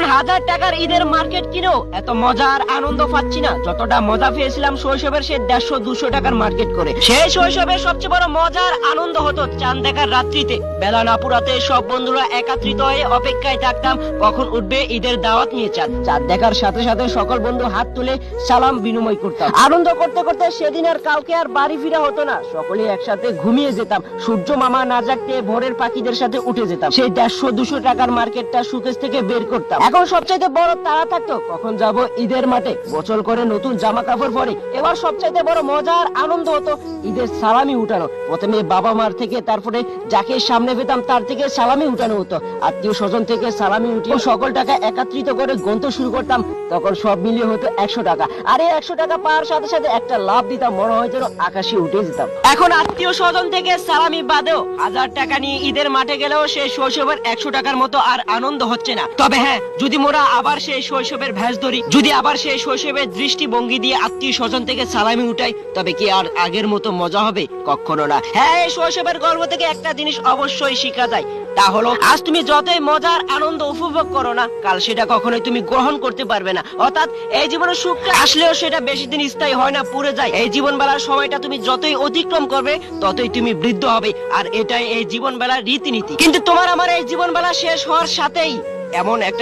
এখন হাজার টাকার ঈদের মার্কেট কিনেও এত মজার আনন্দ পাচ্ছি না। যতটা মজা পেয়েছিলাম শৈশবের সে দেড়শো, দুশো টাকার মার্কেট করে। সেই শৈশবের সবচেয়ে বড় মজার আনন্দ হতো চাঁদ দেখার রাত্রিতে। বেলা না পুরাতে সব বন্ধুরা একত্রিত হয়ে অপেক্ষায় থাকতাম, কখন উঠবে ঈদের দাওয়াত নিয়ে চাঁদ। চাঁদ দেখার সাথে সাথে সকল বন্ধু হাত তুলে সালাম বিনিময় করতাম। আনন্দ করতে করতে সেদিন আর কাউকে আর বাড়ি ফিরা হতো না। সকলে একসাথে ঘুমিয়ে যেতাম। সূর্য মামা না জাগতে ভোরের পাখিদের সাথে উঠে যেতাম। সেই দেড়শো, দুশো টাকার মার্কেটটা সুকেশ থেকে বের করতাম। এখন সবচাইতে বড় তাড়া থাকতো। কখন যাব ঈদের মাঠে? গোসল করে নতুন জামা কাপড় পরে। এবার সবচাইতে বড় মজার আনন্দ হতো ঈদের সালামি উঠানো। প্রথমে বাবা মার থেকে তারপরে যাকে সামনে পেতাম তার থেকে সালামি উঠানো হতো। আত্মীয় স্বজন থেকে সালামি উঠিয়ে সকল টাকা একত্রিত করে গন্ত শুরু করতাম। তখন সব মিলিয়ে হতো একশো টাকা। আর এই একশো টাকা পাওয়ার সাথে সাথে একটা লাভ দিতাম, মনে হয় যেন আকাশে উঠে যেতাম। এখন আত্মীয় স্বজন থেকে সালামি বাদেও হাজার টাকা নিয়ে ঈদের মাঠে গেলেও সে শৈশবের একশো টাকার মতো আর আনন্দ হচ্ছে না। তবে হ্যাঁ যদি মোরা আবার সেই শৈশবের ভ্যাস ধরি, যদি আবার সেই শৈশবের দৃষ্টিভঙ্গি দিয়ে আত্মীয় স্বজন থেকে সালামি উঠাই, তবে কি আর আগের মতো মজা হবে? কখনো না। হ্যাঁ এই শৈশবের গর্ব থেকে একটা জিনিস অবশ্যই শেখা যায় তা হলো, আজ তুমি যতই মজার আনন্দ উপভোগ করো না, কাল সেটা কখনোই তুমি গ্রহণ করতে পারবে না। অর্থাৎ, এই জীবনের সুখটা আসলেও সেটা বেশি দিন স্থায়ী হয় না, পুড়ে যায়। এই জীবন বেলার সময়টা তুমি যতই অতিক্রম করবে, ততই তুমি বৃদ্ধ হবে। আর এটাই এই জীবন বেলার রীতিনীতি। কিন্তু তোমার আমার এই জীবন বেলা শেষ হওয়ার সাথেই এমন একটা